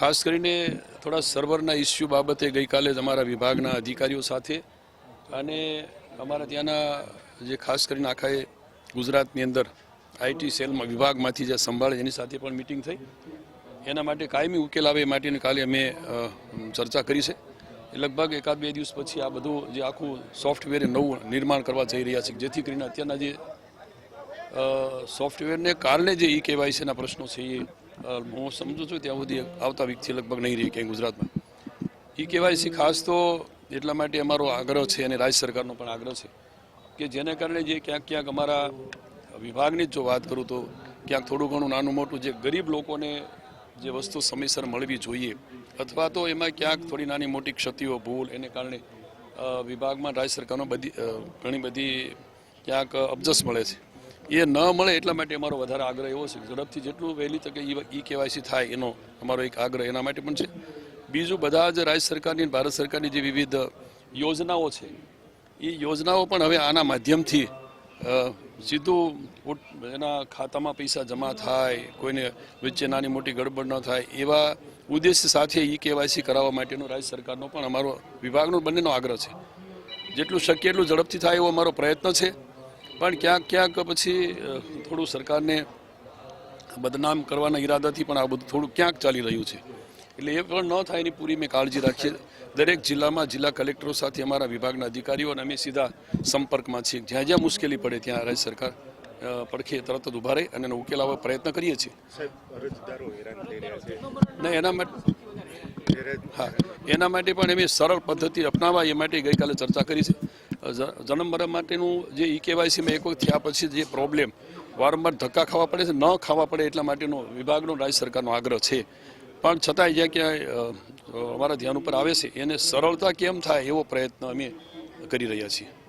ખાસ કરીને થોડા સર્વરના ઇસ્યુ બાબતે ગઈકાલે જ અમારા વિભાગના અધિકારીઓ સાથે અને અમારા ત્યાંના જે ખાસ કરીને આખા ગુજરાતની અંદર આઈટી સેલમાં વિભાગમાંથી જે સંભાળે એની સાથે પણ મિટિંગ થઈ. એના માટે કાયમી ઉકેલ આવે એ માટેની કાલે અમે ચર્ચા કરી છે. લગભગ એકાદ બે દિવસ પછી આ બધું જે આખું સોફ્ટવેર નવું નિર્માણ કરવા જઈ રહ્યા છે, જેથી કરીને અત્યારના જે સોફ્ટવેરને કારણે જે ઈ કેવાયસીના પ્રશ્નો છે એ હું સમજુ છું ત્યાં સુધી આવતા વીકથી લગભગ નહીં રહી ક્યાંય ગુજરાતમાં. ઈ કેવાયસી ખાસ તો એટલા માટે અમારો આગ્રહ છે અને રાજ્ય સરકારનો પણ આગ્રહ છે કે જેને કારણે જે ક્યાંક ક્યાંક અમારા વિભાગની જ જો વાત કરું તો ક્યાંક થોડું ઘણું નાનું મોટું જે ગરીબ લોકોને જે વસ્તુ સમયસર મળવી જોઈએ અથવા તો એમાં ક્યાંક થોડી નાની મોટી ક્ષતિઓ, ભૂલ એને કારણે વિભાગમાં રાજ્ય સરકારનો બધી ઘણી બધી ક્યાંક અબજસ મળે છે. એ ન મળે એટલા માટે અમારો વધારે આગ્રહ એવો છે ઝડપથી જેટલું વહેલી તકે ઈ કેવાયસી થાય એનો અમારો એક આગ્રહ એના માટે પણ છે. બીજું બધા જ રાજ્ય સરકારની ભારત સરકારની જે વિવિધ યોજનાઓ છે, એ યોજનાઓ પણ હવે આના માધ્યમથી સીધું એના ખાતામાં પૈસા જમા થાય, કોઈને વચ્ચે નાની મોટી ગડબડ ન થાય, એવા ઉદ્દેશ્ય સાથે ઈ કેવાયસી કરાવવા માટેનો રાજ્ય સરકારનો પણ અમારો વિભાગનો બંનેનો આગ્રહ છે. જેટલું શક્ય એટલું ઝડપથી થાય એવો અમારો પ્રયત્ન છે. પણ ક્યાંક ક્યાંક પછી થોડું સરકારને બદનામ કરવાના ઈરાદાથી પણ આ બધું થોડું ક્યાંક ચાલી રહ્યું છે. એટલે એ પણ ન થાય એની પૂરી મેં કાળજી રાખીએ. દરેક જિલ્લામાં જિલ્લા કલેક્ટરો સાથે અમારા વિભાગના અધિકારીઓ અને અમે સીધા સંપર્કમાં છીએ. જ્યાં જ્યાં મુશ્કેલી પડે ત્યાં રાજ્ય સરકાર પડખે તરત જ ઊભા રહે અને એનો ઉકેલ આવવા પ્રયત્ન કરીએ છીએ. એના માટે હા, એના માટે પણ એમ સરળ પદ્ધતિ અપનાવાય એ માટે ગઈકાલે ચર્ચા કરી છે. જન્મ મરણ માટેનું જે ઈ કેવાયસીમાં એક વખત થયા પછી જે પ્રોબ્લેમ વારંવાર ધક્કા ખાવા પડે છે, ન ખાવા પડે એટલા માટેનો વિભાગનો રાજ્ય સરકારનો આગ્રહ છે. પણ છતાંય જ્યાં ક્યાંય અમારા ધ્યાન ઉપર આવે છે, એને સરળતા કેમ થાય એવો પ્રયત્ન અમે કરી રહ્યા છીએ.